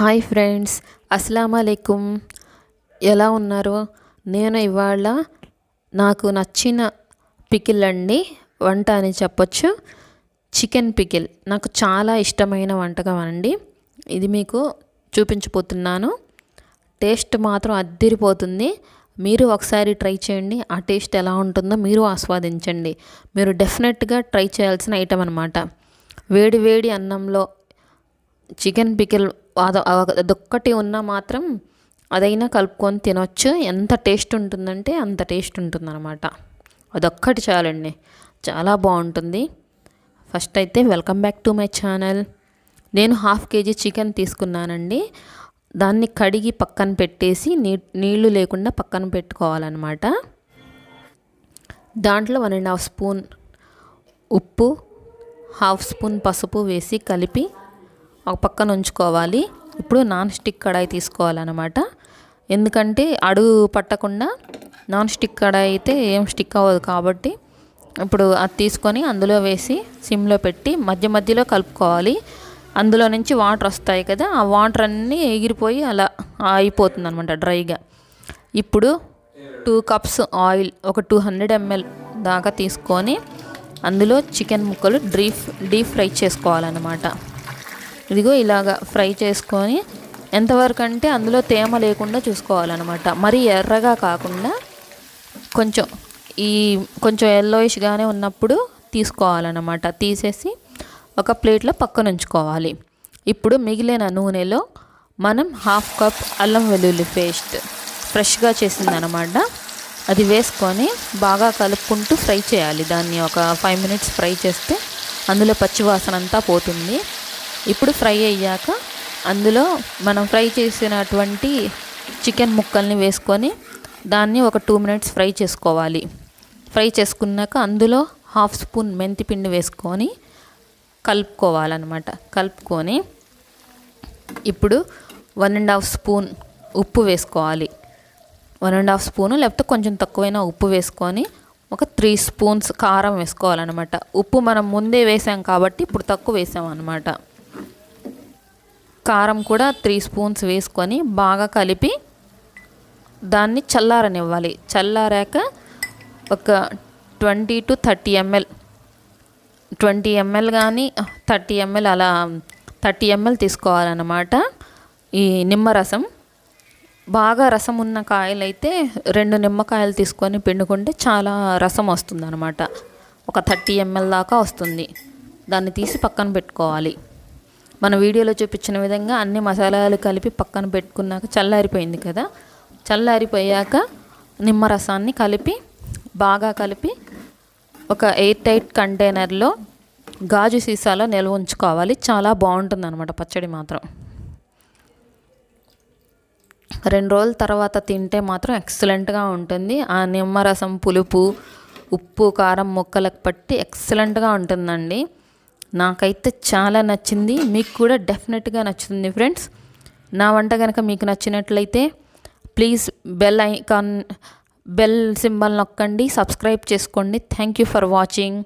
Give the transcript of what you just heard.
Hi friends అస్సలం ఎలా ఉన్నారు? నేను ఇవాళ నాకు నచ్చిన పికిల్ అండి వంట అని చెప్పొచ్చు. చికెన్ పికిల్ నాకు చాలా ఇష్టమైన వంటకం అండి. ఇది మీకు చూపించబోతున్నాను. టేస్ట్ మాత్రం అద్దిరిపోతుంది. మీరు ఒకసారి ట్రై చేయండి. ఆ టేస్ట్ ఎలా ఉంటుందో మీరు ఆస్వాదించండి. మీరు డెఫినెట్గా ట్రై చేయాల్సిన ఐటమ్ అనమాట వేడి వేడి అన్నంలో చికెన్ పికిల్ అదొక్కటి ఉన్నా మాత్రం అదైనా కలుపుకొని తినొచ్చు. ఎంత టేస్ట్ ఉంటుందంటే అంత టేస్ట్ ఉంటుందన్నమాట. అదొక్కటి చాలండి. చాలా బాగుంటుంది. ఫస్ట్ అయితే welcome back to my channel. నేను హాఫ్ కేజీ చికెన్ తీసుకున్నానండి. దాన్ని కడిగి పక్కన పెట్టేసి నీ నీళ్ళు లేకుండా పక్కన పెట్టుకోవాలన్నమాట. దాంట్లో వన్ అండ్ హాఫ్ స్పూన్ ఉప్పు హాఫ్ స్పూన్ పసుపు వేసి కలిపి ఒక పక్కన ఉంచుకోవాలి. ఇప్పుడు నాన్ స్టిక్ కడాయి తీసుకోవాలన్నమాట. ఎందుకంటే అడుగు పట్టకుండా నాన్ స్టిక్ కడాయి అయితే ఏం స్టిక్ అవ్వదు కాబట్టి ఇప్పుడు అది తీసుకొని అందులో వేసి సిమ్లో పెట్టి మధ్య మధ్యలో కలుపుకోవాలి. అందులో నుంచి వాటర్ వస్తాయి కదా ఆ వాటర్ అన్నీ ఎగిరిపోయి అలా అయిపోతుంది అనమాట డ్రైగా. ఇప్పుడు టూ కప్స్ ఆయిల్ ఒక టూ హండ్రెడ్ ఎంఎల్ దాకా తీసుకొని అందులో చికెన్ ముక్కలు డీప్ డీప్ ఫ్రై చేసుకోవాలన్నమాట. ఇదిగో ఇలాగా ఫ్రై చేసుకొని ఎంతవరకు అంటే అందులో తేమ లేకుండా చూసుకోవాలన్నమాట. మరీ ఎర్రగా కాకుండా కొంచెం ఈ కొంచెం ఎల్లోయిష్గానే ఉన్నప్పుడు తీసుకోవాలన్నమాట. తీసేసి ఒక ప్లేట్లో పక్కన ఉంచుకోవాలి. ఇప్పుడు మిగిలిన నూనెలో మనం హాఫ్ కప్ అల్లం వెల్లుల్లి పేస్ట్ ఫ్రెష్గా చేసిందనమాట అది వేసుకొని బాగా కలుపుకుంటూ ఫ్రై చేయాలి. దాన్ని ఒక ఫైవ్ మినిట్స్ ఫ్రై చేస్తే అందులో పచ్చివాసన అంతా పోతుంది. ఇప్పుడు ఫ్రై అయ్యాక అందులో మనం ఫ్రై చేసినటువంటి చికెన్ ముక్కల్ని వేసుకొని దాన్ని ఒక టూ మినిట్స్ ఫ్రై చేసుకోవాలి. ఫ్రై చేసుకున్నాక అందులో హాఫ్ స్పూన్ మెంతిపిండి వేసుకొని కలుపుకోవాలన్నమాట. కలుపుకొని ఇప్పుడు వన్ అండ్ హాఫ్ స్పూన్ ఉప్పు వేసుకోవాలి. వన్ అండ్ హాఫ్ స్పూను లేకపోతే కొంచెం తక్కువైనా ఉప్పు వేసుకొని ఒక త్రీ స్పూన్స్ కారం వేసుకోవాలన్నమాట. ఉప్పు మనం ముందే వేసాం కాబట్టి ఇప్పుడు తక్కువ వేసాం అనమాట కారం కూడా త్రీ స్పూన్స్ వేసుకొని బాగా కలిపి దాన్ని చల్లారనివ్వాలి. చల్లారాక ఒక twenty to thirty ML twenty ML కానీ థర్టీ ఎంఎల్ అలా థర్టీ ఎంఎల్ తీసుకోవాలన్నమాట. ఈ నిమ్మరసం బాగా రసం ఉన్న కాయలైతే రెండు నిమ్మకాయలు తీసుకొని పిండుకుంటే చాలా రసం వస్తుందనమాట ఒక థర్టీ ఎంఎల్ దాకా వస్తుంది. దాన్ని తీసి పక్కన పెట్టుకోవాలి. మన వీడియోలో చూపించిన విధంగా అన్ని మసాలాలు కలిపి పక్కన పెట్టుకున్నాక చల్లారిపోయింది కదా. చల్లారిపోయాక నిమ్మరసాన్ని కలిపి బాగా కలిపి ఒక ఎయిర్ టైట్ కంటైనర్లో గాజు సీసాలో నిల్వ ఉంచుకోవాలి. చాలా బాగుంటుంది అనమాట పచ్చడి మాత్రం. రెండు రోజుల తర్వాత తింటే మాత్రం ఎక్సలెంట్గా ఉంటుంది. ఆ నిమ్మరసం పులుపు ఉప్పు కారం ముక్కలకు పట్టి ఎక్సలెంట్గా ఉంటుందండి. నాకైతే చాలా నచ్చింది మీకు కూడా డెఫినెట్గా నచ్చుతుంది ఫ్రెండ్స్. నా వంట కనుక మీకు నచ్చినట్లయితే please bell icon bell symbol నొక్కండి సబ్స్క్రైబ్ చేసుకోండి. Thank you for watching.